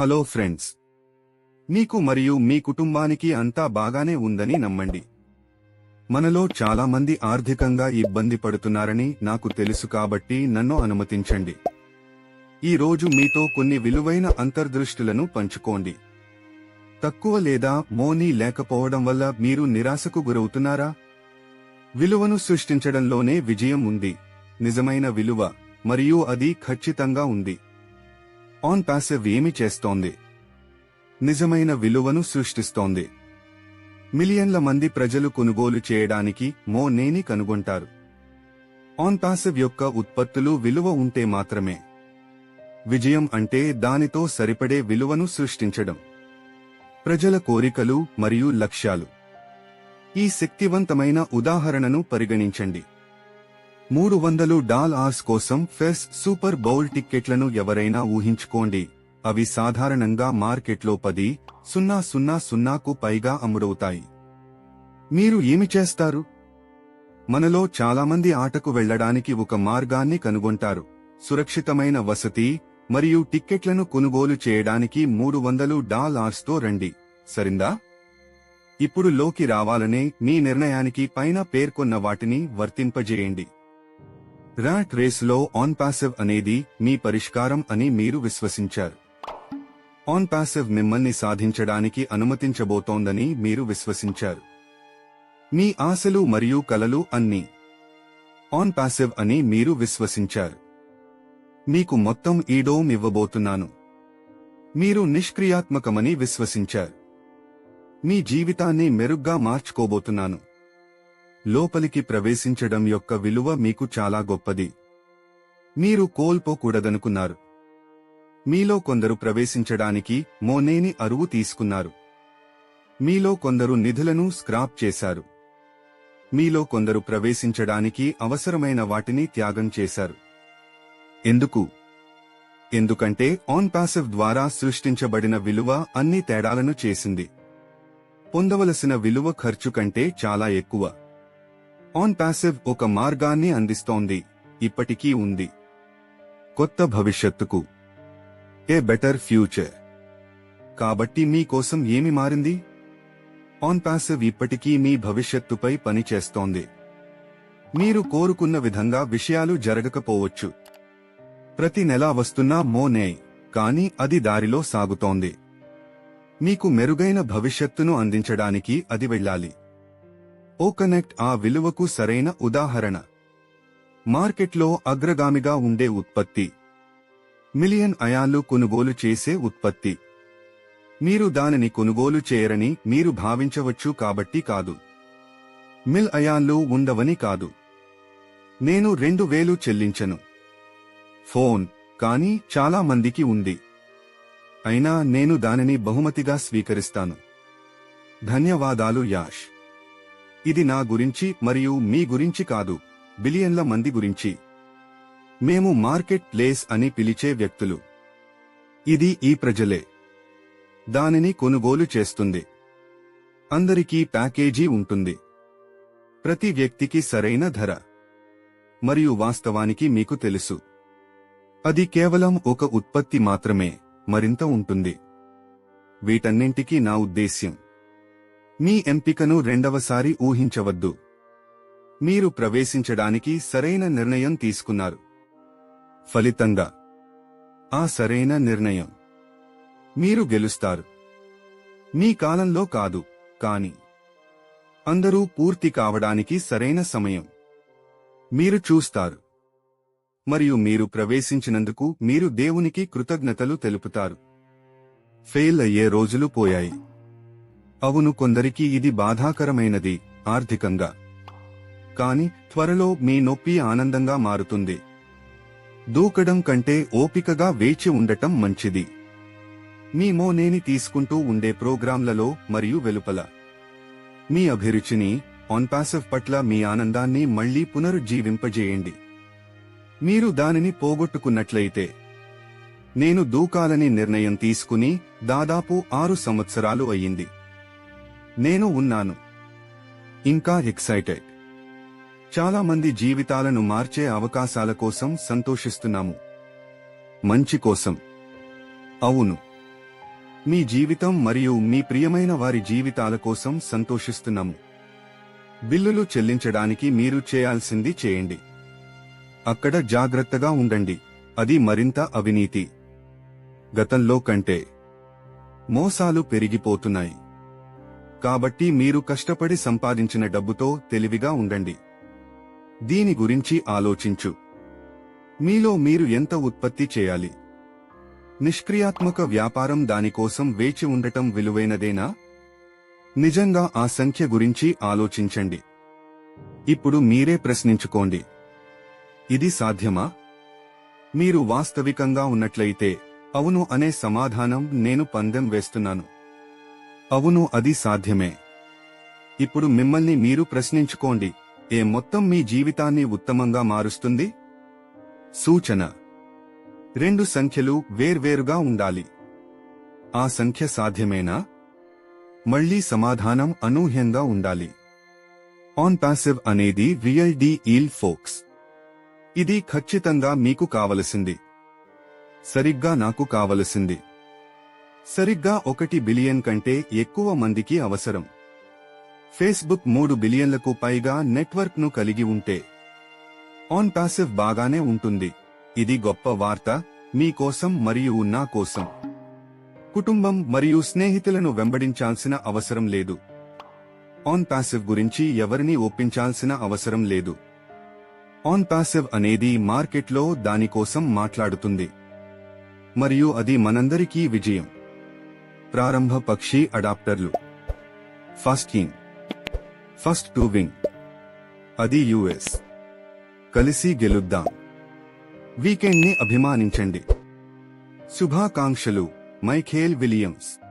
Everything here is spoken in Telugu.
Hello friends. మీకు మరియు మీ కుటుంబానికి అంతా బాగానే ఉందని నమ్మండి. మనలో చాలా మంది ఆర్థికంగా ఇబ్బంది పడుతున్నారని నాకు తెలుసు కాబట్టి నన్ను అనుమతించండి. ఈ రోజు మీతో కొన్ని విలువైన అంతర్దృష్టులను పంచుకోండి. తక్కువ లేదా మోనీ లేకపోవడం వల్ల మీరు నిరాశకు గురవుతున్నారా? విలువను సృష్టించడంలోనే విజయం ఉంది. నిజమైన విలువ మరియు అది ఖచ్చితంగా ఉంది. ఆన్ పాసివ్ ఏమి చేస్తోంది? నిజమైన విలువను సృష్టిస్తోంది. మిలియన్ల మంది ప్రజలు కొనుగోలు చేయడానికి మో నేని కనుగొంటారు. ఆన్ పాసివ్ యొక్క ఉత్పత్తులు విలువ ఉంటే మాత్రమే. విజయం అంటే దానితో సరిపడే విలువను సృష్టించడం. ప్రజల కోరికలు మరియు లక్ష్యాలు. ఈ శక్తివంతమైన ఉదాహరణను పరిగణించండి. మూడు వందలు డాల్ కోసం ఫెస్ సూపర్ బౌల్ టిక్కెట్లను ఎవరైనా ఊహించుకోండి. అవి సాధారణంగా మార్కెట్లో పది సున్నా సున్నా సున్నాకు పైగా అమ్ముడవుతాయి. మీరు ఏమి చేస్తారు? మనలో చాలామంది ఆటకు వెళ్ళడానికి ఒక మార్గాన్ని కనుగొంటారు. సురక్షితమైన వసతి మరియు టిక్కెట్లను కొనుగోలు చేయడానికి మూడు వందలు డాల్ ఆర్స్తో రండి. సరిందా? ఇప్పుడు లోకి రావాలనే మీ నిర్ణయానికి పైన పేర్కొన్న వాటిని వర్తింపజేయండి. ర్యాట్ రేసులో ఆన్ పాసివ్ అనేది మీ పరిష్కారం అని మీరు విశ్వసించారు. ఆన్ పాసివ్ మిమ్మల్ని సాధించడానికి అనుమతించబోతోందని మీరు విశ్వసించారు. మీ ఆశలు మరియు కలలు అన్నీ ఆన్ పాసివ్ అని మీరు విశ్వసించారు. మీకు మొత్తం ఈ డోమ్ ఇవ్వబోతున్నాను. మీరు నిష్క్రియాత్మకమని విశ్వసించారు. మీ జీవితాన్ని మెరుగ్గా మార్చుకోబోతున్నాను. లోపలికి ప్రవేశించడం యొక్క విలువ మీకు చాలా గొప్పది. మీరు కోల్పోకూడదనుకున్నారు. మీలో కొందరు ప్రవేశించడానికి మోనేని అరువు తీసుకున్నారు. మీలో కొందరు నిధులను స్క్రాప్ చేశారు. మీలో కొందరు ప్రవేశించడానికి అవసరమైన వాటిని త్యాగం చేశారు. ఎందుకు? ఎందుకంటే ఆన్ పాసివ్ ద్వారా సృష్టించబడిన విలువ అన్ని తేడాలను చేసింది. పొందవలసిన విలువ ఖర్చు కంటే చాలా ఎక్కువ. ఆన్ పాసివ్ ఒక మార్గాన్ని అందిస్తోంది. ఇప్పటికీ ఉంది. కొత్త భవిష్యత్తుకు. ఏ బెటర్ ఫ్యూచర్ కాబట్టి మీ కోసం ఏమి మారింది? ఆన్ పాసివ్ ఇప్పటికీ మీ భవిష్యత్తుపై పనిచేస్తోంది. మీరు కోరుకున్న విధంగా విషయాలు జరగకపోవచ్చు. ప్రతి నెలా వస్తున్నా మోనే కానీ అది దారిలో సాగుతోంది. మీకు మెరుగైన భవిష్యత్తును అందించడానికి అది వెళ్ళాలి. ఓ కనెక్ట్ ఆ విలువకు సరైన ఉదాహరణ. మార్కెట్లో అగ్రగామిగా ఉండే ఉత్పత్తి. మిలియన్ అయాన్లు కొనుగోలు చేసే ఉత్పత్తి. మీరు దానిని కొనుగోలు చేయరని మీరు భావించవచ్చు కాబట్టి కాదు. మిల్ అయాన్లు ఉండవని కాదు. నేను రెండు వేలు చెల్లించను. ఫోన్ కానీ చాలా మందికి ఉంది. అయినా నేను దానిని బహుమతిగా స్వీకరిస్తాను. ధన్యవాదాలు యాష్. ఇది నా గురించి మరియు మీ గురించి కాదు బిలియన్ల మంది గురించి. మేము మార్కెట్ ప్లేస్ అని పిలిచే వ్యక్తులు. ఇది ఈ ప్రజలే. దానిని కొనుగోలు చేస్తుంది. అందరికీ ప్యాకేజీ ఉంటుంది. ప్రతి వ్యక్తికి సరైన ధర. మరియు వాస్తవానికి మీకు తెలుసు. అది కేవలం ఒక ఉత్పత్తి మాత్రమే మరింత ఉంటుంది. వీటన్నింటికీ నా ఉద్దేశ్యం. మీ ఎంపికను రెండవసారి ఊహించవద్దు. మీరు ప్రవేశించడానికి సరైన నిర్ణయం తీసుకున్నారు. ఫలితంగా. ఆ సరైన నిర్ణయం. మీరు గెలుస్తారు. మీ కాలంలో కాదు కాని. అందరూ పూర్తి కావడానికి సరైన సమయం. మీరు చూస్తారు. మరియు మీరు ప్రవేశించినందుకు మీరు దేవునికి కృతజ్ఞతలు తెలుపుతారు. ఫెయిల్ అయ్యే రోజులు పోయాయి. అవును కొందరికి ఇది బాధాకరమైనది ఆర్థికంగా. కాని త్వరలో మీ నొప్పి ఆనందంగా మారుతుంది. దూకడం కంటే ఓపికగా వేచి ఉండటం మంచిది. మీ మోనేని తీసుకుంటూ ఉండే ప్రోగ్రాంలలో మరియు వెలుపల. మీ అభిరుచిని ఆన్ పాసివ్ పట్ల మీ ఆనందాన్ని మళ్ళీ పునరుజ్జీవింపజేయండి. మీరు దానిని పోగొట్టుకున్నట్లయితే. నేను దూకాలని నిర్ణయం తీసుకుని దాదాపు ఆరు సంవత్సరాలు అయ్యింది. నేను ఉన్నాను. ఇంకా ఎక్సైటెడ్. చాలా మంది జీవితాలను మార్చే అవకాశాల కోసం సంతోషిస్తున్నాము. మంచి కోసం. అవును. మీ జీవితం మరియు మీ ప్రియమైన వారి జీవితాల కోసం సంతోషిస్తున్నాము. బిల్లులు చెల్లించడానికి మీరు చేయాల్సింది చేయండి. అక్కడ జాగ్రత్తగా ఉండండి. అది మరింత అవినీతి. గతంలో కంటే మోసాలు పెరిగిపోతున్నాయి. కాబట్టి మీరు కష్టపడి సంపాదించిన డబ్బుతో తెలివిగా ఉండండి. దీని గురించి ఆలోచించు. మీలో మీరు ఎంత ఉత్పత్తి చేయాలి? నిష్క్రియాత్మక వ్యాపారం దానికోసం వేచి ఉండటం విలువైనదేనా? నిజంగా ఆ సంఖ్య గురించి ఆలోచించండి. ఇప్పుడు మీరే ప్రశ్నించుకోండి. ఇది సాధ్యమా? మీరు వాస్తవికంగా ఉన్నట్లయితే అవును అనే సమాధానం నేను పందెం వేస్తున్నాను. అవును అది సాధ్యమే. ఇప్పుడు మిమ్మల్ని మీరు ప్రశ్నించుకోండి ఏ మొత్తం మీ జీవితాన్ని ఉత్తమంగా మారుస్తుంది? సూచన. రెండు సంఖ్యలు వేర్వేరుగా ఉండాలి. ఆ సంఖ్య సాధ్యమేనా? మళ్ళీ సమాధానం అనూహ్యంగా ఉండాలి. ఆన్ పాసివ్ అనేది రియల్ డి ఈల్ ఫోక్స్. ఇది ఖచ్చితంగా మీకు కావలసింది. సరిగ్గా నాకు కావలసింది. సరిగ్గా ఒకటి బిలియన్ కంటే ఎక్కువ మందికి అవసరం. ఫేస్బుక్ మూడు బిలియన్లకు పైగా నెట్వర్క్ను కలిగి ఉంటే ఆన్ పాసివ్ బాగానే ఉంటుంది. ఇది గొప్ప వార్త మీ కోసం మరియు నా కోసం. కుటుంబం మరియు స్నేహితులను వెంబడించాల్సిన అవసరం లేదు. ఆన్ పాసివ్ గురించి ఎవరిని ఒప్పించాల్సిన అవసరం లేదు. ఆన్ పాసివ్ అనేది మార్కెట్లో దానికోసం మాట్లాడుతుంది. మరియు అది మనందరికీ విజయం. ప్రారంభ పక్షి అడాప్టర్లు. First king first to wing అది యుఎస్ కలిసి గెలుద్దాం. వీకెండ్ని అభిమానించండి. శుభాకాంక్షలు మైఖేల్ విలియమ్స్